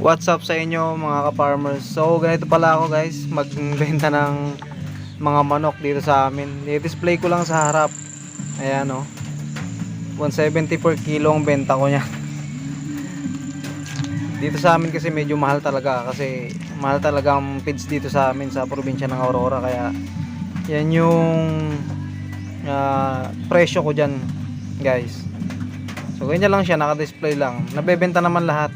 What's up sa inyo mga ka-farmers? So ganito pala ako guys, magbenta ng mga manok dito sa amin. I-display ko lang sa harap. Ayan oh. 170 per kilo ang benta ko niya. Dito sa amin kasi medyo mahal talaga kasi mahal talaga ang feeds dito sa amin sa probinsya ng Aurora kaya yan yung ah, presyo ko dyan guys. So ganyan lang siya, naka-display lang. Nabebenta naman lahat.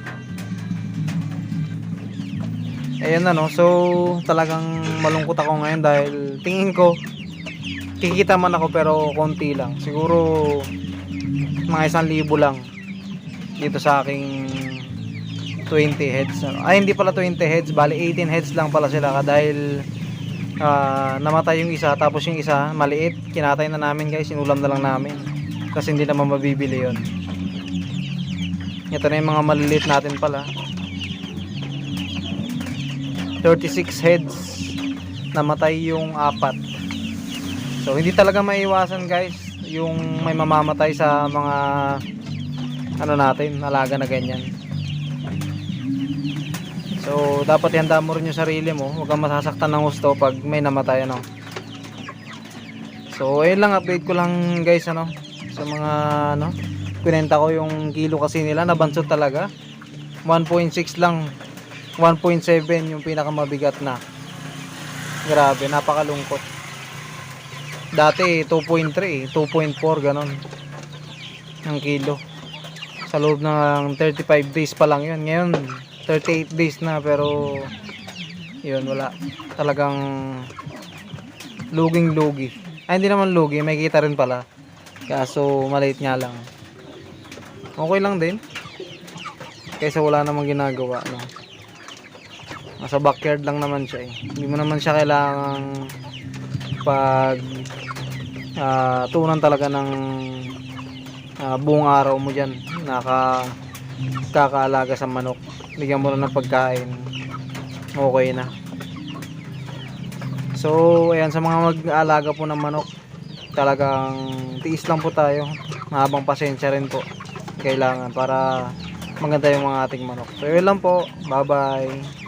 Ayan na no. So talagang malungkot ako ngayon dahil tingin ko kikita man ako pero konti lang. Siguro mga isang libo lang dito sa aking 20 heads. ano. Ay hindi pala 20 heads, bali 18 heads lang pala sila dahil ah, namatay yung isa tapos yung isa maliit. Kinatay na namin guys, sinulam na lang namin. Kasi hindi naman mabibili yon. Ito na yung mga maliliit natin pala. 36 heads. Namatay yung apat. So hindi talaga maiwasan guys yung may mamamatay sa mga ano natin alaga na ganyan. So dapat ihanda mo rin yung sarili mo. Huwag kang masasaktan ng gusto pag may namatay ano. So ayun lang update ko lang guys ano sa mga ano pinenta ko yung kilo kasi nila. Nabansot talaga. 1.6 lang 1.7 yung pinakamabigat na. Grabe, napakalungkot. Dati 2.3, 2.4 ganon. Ang kilo. Sa loob ng 35 days pa lang yun. Ngayon, 38 days na pero yun, wala. Talagang luging lugi. Ay, hindi naman lugi. May kita rin pala. Kaso, maliit nga lang. Okay lang din. Kaysa wala namang ginagawa, no? Nasa backyard lang naman siya eh. Hindi mo naman siya kailangang pag ah, tunan talaga ng ah, buong araw mo dyan. Naka kakaalaga sa manok. Bigyan mo lang ng pagkain. Okay na. So, ayan sa mga mag-aalaga po ng manok, talagang tiis lang po tayo. Mahabang pasensya rin po kailangan para maganda yung mga ating manok. So, yun lang po. Bye-bye.